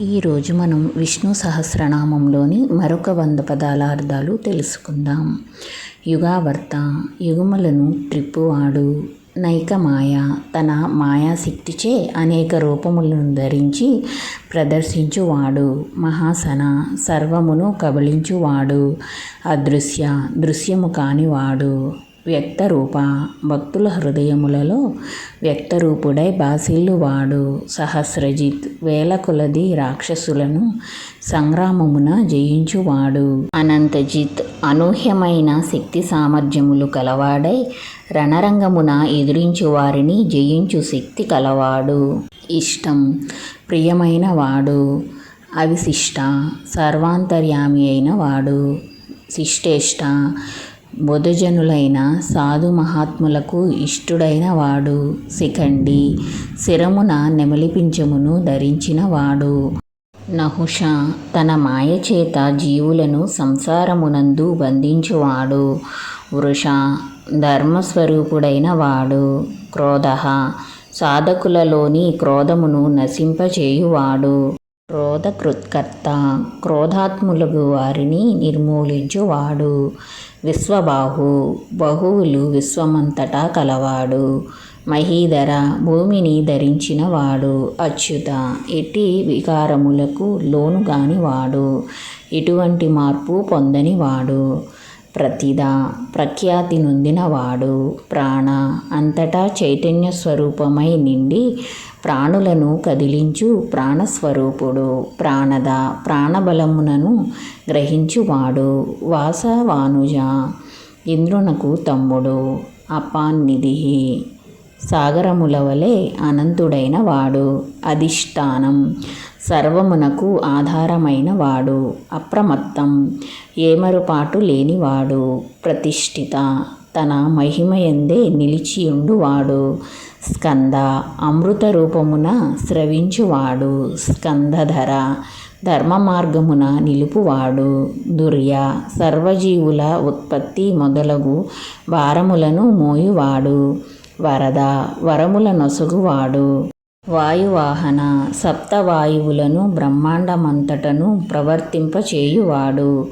ఈరోజు మనం విష్ణు సహస్రనామంలోని మరొక వంద పదాల అర్థాలు తెలుసుకుందాం. యుగావర్త యుగములను ట్రిప్పువాడు నైక మాయ తన మాయాశక్తిచే అనేక రూపములను ధరించి ప్రదర్శించువాడు మహాసన సర్వమును కబళించువాడు అదృశ్య దృశ్యము కానివాడు వ్యక్తరూప భక్తుల హృదయములలో వ్యక్తరూపుడై బాసిల్లువాడు సహస్రజిత్ వేల కొలది రాక్షసులను సంగ్రామమున జయించువాడు. అనంతజిత్ అనూహ్యమైన శక్తి సామర్థ్యములు కలవాడై రణరంగమున ఎదురించు వారిని జయించు శక్తి కలవాడు. ఇష్టం ప్రియమైన వాడు అవిశిష్ట సర్వాంతర్యామి అయిన వాడు శిష్టేష్ట బుధజనులైన సాధు మహాత్ములకు ఇష్టుడైన వాడు. శిఖండి శిరమున నెమలిపించమును ధరించిన వాడు. నహుష తన మాయచేత జీవులను సంసారమునందు బంధించువాడు. వృష ధర్మస్వరూపుడైన వాడు. క్రోధ సాధకులలోని క్రోధమును నశింపచేయువాడు. క్రోధకృత్కర్త క్రోధాత్ములకు వారిని నిర్మూలించువాడు. విశ్వబాహు బహువులు విశ్వమంతటా కలవాడు. మహీధర భూమిని ధరించినవాడు. అచ్యుత ఎట్టి వికారములకు లోను వాడు ఎటువంటి మార్పు పొందనివాడు. ప్రతిద ప్రఖ్యాతి నొందినవాడు. ప్రాణ అంతటా చైతన్య స్వరూపమై నిండి ప్రాణులను కదిలించు ప్రాణస్వరూపుడు. ప్రాణద ప్రాణబలమునను గ్రహించువాడు. వాసవానుజ ఇంద్రునకు తమ్ముడు. అపాన్నిధి సాగరముల వలె అనంతుడైన వాడు అధిష్టానం సర్వమునకు ఆధారమైన వాడు అప్రమత్తం ఏమరుపాటు లేనివాడు ప్రతిష్ఠిత తన మహిమయందే నిలిచియుండువాడు స్కంద అమృత రూపమున స్రవించువాడు స్కందధర ధర్మ మార్గమున నిలుపువాడు దుర్య సర్వజీవుల ఉత్పత్తి మొదలగు భారములను మోయువాడు వరద వరముల నొసగువాడు. వాయువాహన సప్తవాయువులను బ్రహ్మాండమంతటను ప్రవర్తింపచేయువాడు.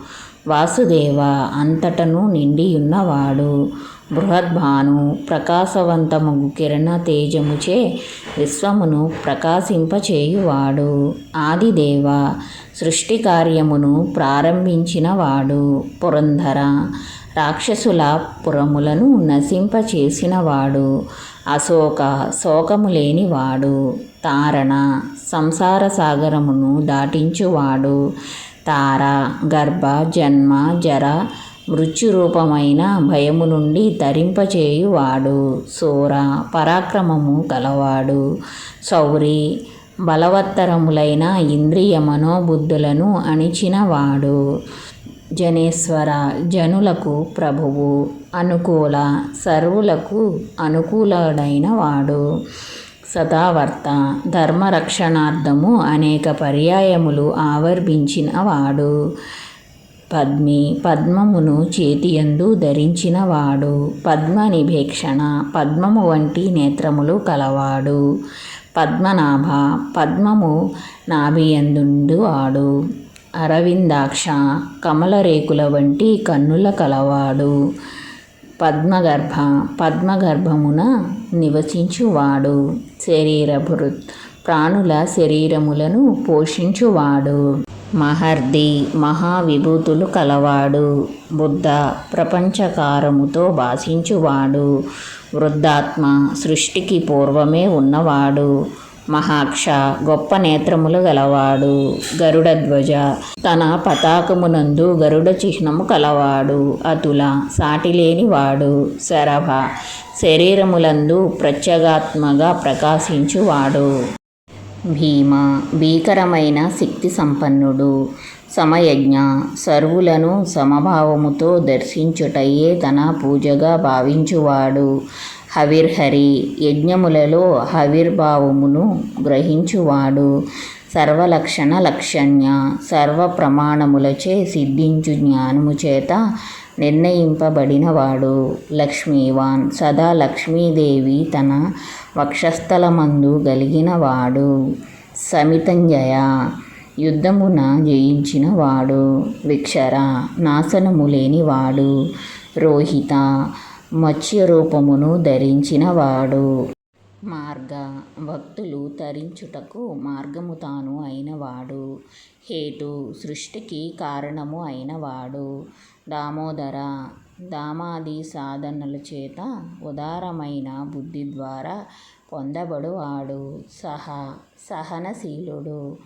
వాసుదేవ అంతటను నిండియున్నవాడు. బృహద్భాను ప్రకాశవంతముగు కిరణ తేజముచే విశ్వమును ప్రకాశింపచేయువాడు. ఆదిదేవ సృష్టి కార్యమును ప్రారంభించినవాడు. పురంధర రాక్షసుల పురములను నశింపచేసినవాడు అశోక శోకము లేనివాడు తారణ సంసార సాగరమును దాటించువాడు తార గర్భ జన్మ జర మృత్యురూపమైన భయము నుండి తరింపచేయువాడు సూర పరాక్రమము కలవాడు సౌరి బలవత్తరములైన ఇంద్రియ మనోబుద్ధులను అణిచినవాడు. జనేశ్వర జనులకు ప్రభువు అనుకూల సర్వులకు అనుకూలుడైన వాడు. సదావర్త ధర్మరక్షణార్థము అనేక పర్యాయములు ఆవర్భించిన వాడు. పద్మి పద్మమును చేతియందు ధరించినవాడు పద్మనిభేక్షణ పద్మము వంటి నేత్రములు కలవాడు. పద్మనాభ పద్మము నాభియందుండు వాడు. అరవిందాక్ష కమలరేకుల వంటి కన్నుల కలవాడు. పద్మగర్భ పద్మగర్భమున నివసించువాడు. శరీరభృత్ ప్రాణుల శరీరములను పోషించువాడు. మహర్ది మహావిభూతులు కలవాడు. బుద్ధ ప్రపంచకారముతో భాషించువాడు. వృద్ధాత్మ సృష్టికి పూర్వమే ఉన్నవాడు. మహాక్ష గొప్ప నేత్రములు గలవాడు గరుడధ్వజ తన పతాకమునందు గరుడ చిహ్నము కలవాడు అతుల సాటిలేనివాడు శరభ శరీరములందు ప్రత్యేగాత్మగా ప్రకాశించువాడు. భీమ భీకరమైన శక్తి సంపన్నుడు సమయజ్ఞ సర్వులను సమభావముతో దర్శించుటయే తన పూజగా భావించువాడు. హవిర్హరి యజ్ఞములలో హవిర్భావమును గ్రహించువాడు. సర్వలక్షణ లక్షణ్య సర్వ ప్రమాణములచే సిద్ధించు జ్ఞానము చేత నిర్ణయింపబడినవాడు. లక్ష్మీవాన్ సదా లక్ష్మీదేవి తన వక్షస్థలమందు గలిగినవాడు. సమితంజయ యుద్ధమున జయించినవాడు. విక్షర నాశనము లేనివాడు రోహిత మత్స్య రూపమును ధరించినవాడు. మార్గ భక్తులు తరించుటకు మార్గము తాను అయినవాడు. హేతు సృష్టికి కారణము అయినవాడు. దామోదర దామాది సాధనల చేత ఉదారమైన బుద్ధి ద్వారా పొందబడువాడు. సహ సహనశీలుడు.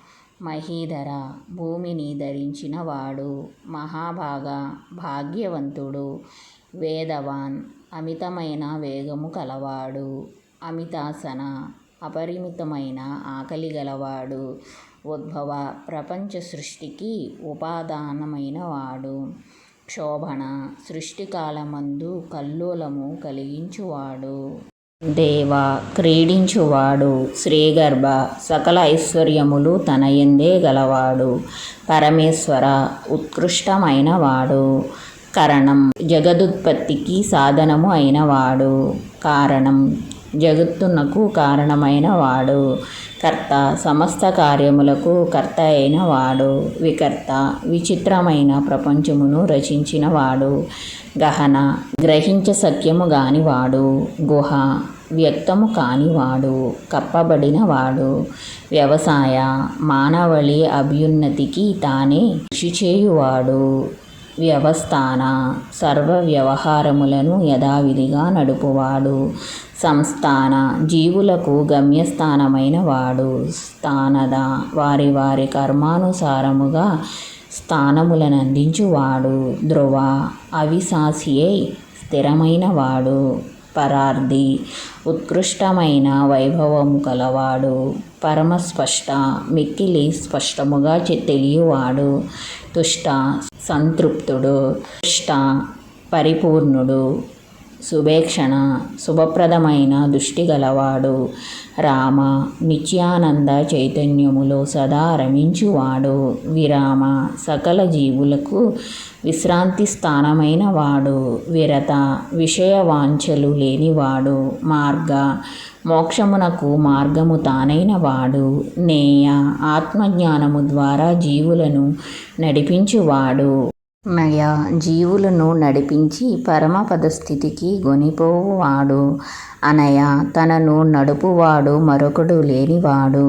మహీధర భూమిని ధరించినవాడు. మహాభాగ భాగ్యవంతుడు. వేదవాన్ అమితమైన వేగము కలవాడు. అమితాసన అపరిమితమైన ఆకలి గలవాడు. ఉద్భవ ప్రపంచ సృష్టికి ఉపాదానమైన వాడు. క్షోభణ సృష్టికాలమందు కల్లోలము కలిగించువాడు. దేవ క్రీడించువాడు. శ్రీగర్భ సకల ఐశ్వర్యములు తన ఎందే గలవాడు. పరమేశ్వర ఉత్కృష్టమైన వాడు. కరణం. జగదుత్పత్తికి సాధనము అయినవాడు కారణం. జగత్తునకు కారణమైన వాడు కర్త. సమస్త కార్యములకు కర్త అయిన వాడు వికర్త. విచిత్రమైన ప్రపంచమును రచించిన వాడు గహన. గ్రహించ సఖ్యము గానివాడు గుహ. వ్యక్తము కానివాడు కప్పబడిన వాడు వ్యవసాయ. మానవళి అభ్యున్నతికి తానే కృషి చేయువాడు వ్యవస్థాన సర్వ వ్యవహారములను యథావిధిగా నడుపువాడు. సంస్థాన జీవులకు గమ్యస్థానమైన వాడు. స్థానద వారి వారి కర్మానుసారముగా స్థానములను అందించువాడు ధ్రువ అవిశాసియై స్థిరమైన వాడు. పరార్థి ఉత్కృష్టమైన వైభవము కలవాడు. పరమస్పష్ట మిక్కిలి స్పష్టముగా తెలియవాడు. తుష్ట సంతృప్తుడు. తుష్ట పరిపూర్ణుడు. సుభేక్షణ శుభప్రదమైన దృష్టి గలవాడు. రామ నిత్యానంద చైతన్యములో సదా రమించువాడు. విరామ సకల జీవులకు విశ్రాంతి స్థానమైన వాడు. విరత విషయ వాంఛలు లేనివాడు. మార్గ మోక్షమునకు మార్గము తానైన వాడు. నేయ ఆత్మజ్ఞానము ద్వారా జీవులను నడిపించువాడు. మయా జీవులను నడిపించి పరమపద స్థితికి గొనిపోవువాడు అనయ తనను నడుపువాడు మరొకడు లేనివాడు.